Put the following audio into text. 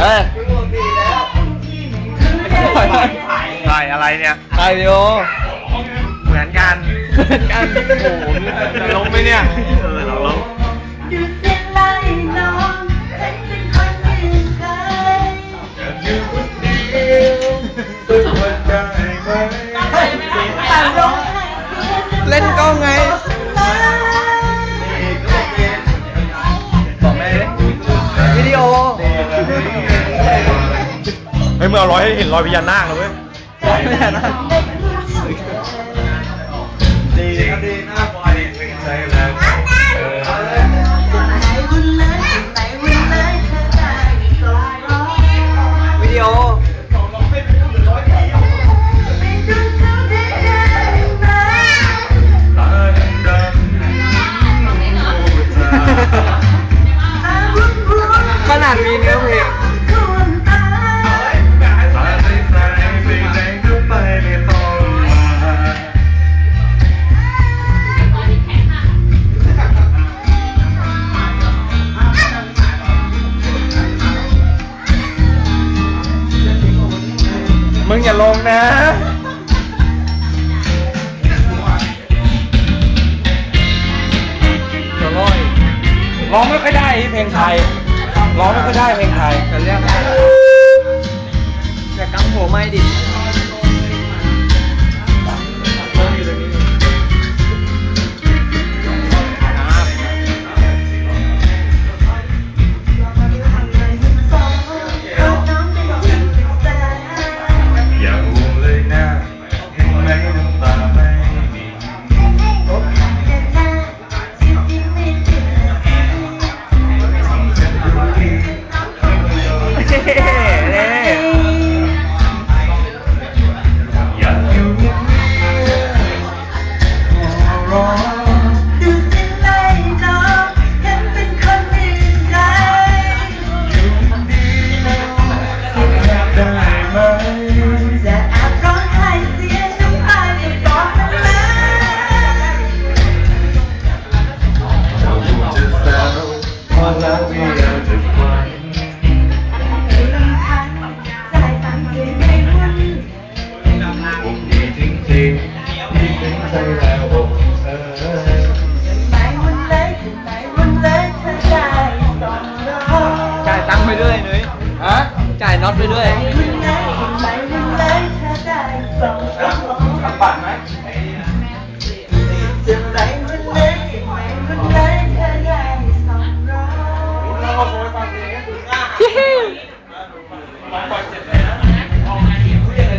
เอ้ยถ่ายอะไรเนี่ย ถ่ายวิดีโอเหมือนกัน เหมือนกันโอ้โหจะล้มไหมเนี่ย เฮ้ยมึงเอารอยให้เห็นรอยพญานาคเลยเว้ยไม่ได้นะดีนะดีนะบอยเป็นใจแล้ว อย่าลงนะร้อร้องไม่ค่อยได้เพลงไทยร้องไม่ค่อยได้เพลงไทย ทีที่ถึงใจ่ายตังไปด้วยนยจ่ายน็อตไปด้วย